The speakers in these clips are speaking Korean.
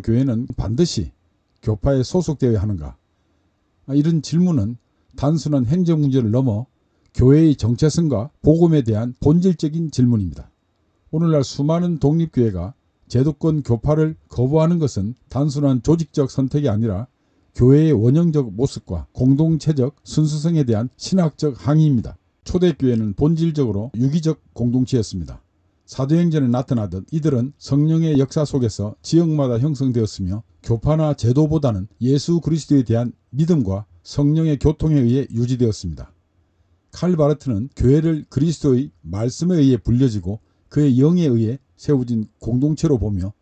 교회는 반드시 교파에 소속되어야 하는가? 아, 이런 질문은 단순한 행정 문제를 넘어 교회의 정체성과 복음에 대한 본질적인 질문입니다. 오늘날 수많은 독립교회가 제도권 교파를 거부하는 것은 단순한 조직적 선택이 아니라 교회의 원형적 모습과 공동체적 순수성에 대한 신학적 항의입니다. 초대교회는 본질적으로 유기적 공동체였습니다. 사도행전에 나타나듯 이들은 성령의 역사 속에서 지역마다 형성되었으며 교파나 제도보다는 예수 그리스도에 대한 믿음과 성령의 교통에 의해 유지되었습니다. 칼 바르트는 교회를 그리스도의 말씀에 의해 불려지고 그의 영에 의해 세워진 공동체로 보며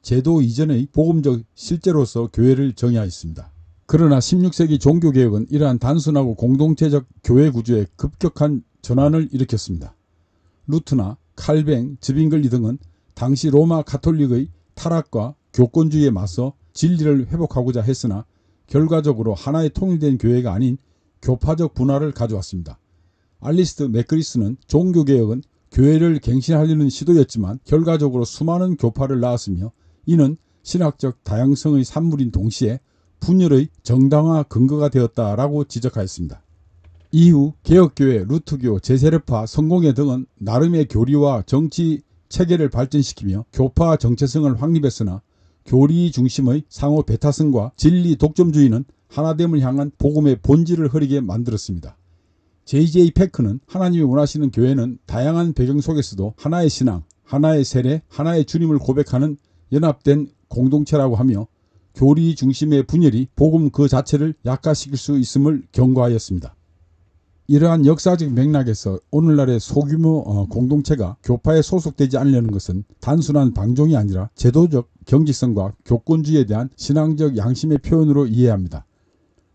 제도 이전의 복음적 실제로서 교회를 정의하였습니다. 그러나 16세기 종교개혁은 이러한 단순하고 공동체적 교회 구조에 급격한 전환을 일으켰습니다. 루트나 칼뱅, 즈빙글리 등은 당시 로마 카톨릭의 타락과 교권주의에 맞서 진리를 회복하고자 했으나 결과적으로 하나의 통일된 교회가 아닌 교파적 분화를 가져왔습니다. 알리스트 맥그리스는 종교개혁은 교회를 갱신하려는 시도였지만 결과적으로 수많은 교파를 낳았으며 이는 신학적 다양성의 산물인 동시에 분열의 정당화 근거가 되었다라고 지적하였습니다. 이후 개혁교회, 루트교, 제세례파, 성공회 등은 나름의 교리와 정치 체계를 발전시키며 교파 정체성을 확립했으나 교리 중심의 상호 배타성과 진리 독점주의는 하나됨을 향한 복음의 본질을 흐리게 만들었습니다. J.J. 패크는 하나님이 원하시는 교회는 다양한 배경 속에서도 하나의 신앙, 하나의 세례, 하나의 주님을 고백하는 연합된 공동체라고 하며 교리 중심의 분열이 복음 그 자체를 약화시킬 수 있음을 경고하였습니다. 이러한 역사적 맥락에서 오늘날의 소규모 어, 공동체가 교파에 소속되지 않으려는 것은 단순한 방종이 아니라 제도적 경직성과 교권주의에 대한 신앙적 양심의 표현으로 이해합니다.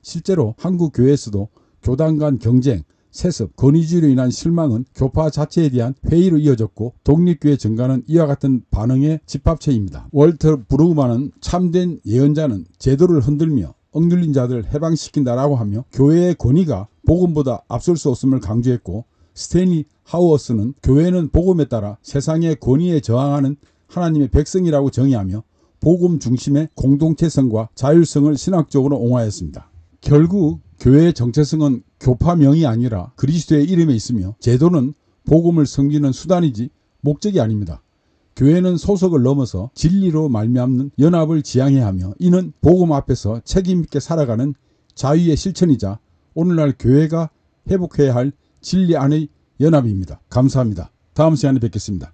실제로 한국 교회에서도 교단 간 경쟁, 세습, 권위주의로 인한 실망은 교파 자체에 대한 회의로 이어졌고 독립교회 증가는 이와 같은 반응의 집합체입니다. 월터 브루만은 참된 예언자는 제도를 흔들며 억눌린 자들을 해방시킨다라고 하며 교회의 권위가 복음보다 앞설 수 없음을 강조했고 스테니 하우어스는 교회는 복음에 따라 세상의 권위에 저항하는 하나님의 백성이라고 정의하며 복음 중심의 공동체성과 자율성을 신학적으로 옹호하였습니다. 결국 교회의 정체성은 교파명이 아니라 그리스도의 이름에 있으며 제도는 복음을 섬기는 수단이지 목적이 아닙니다. 교회는 소속을 넘어서 진리로 말미암는 연합을 지향해야 하며 이는 복음 앞에서 책임 있게 살아가는 자유의 실천이자 오늘날 교회가 회복해야 할 진리 안의 연합입니다. 감사합니다. 다음 시간에 뵙겠습니다.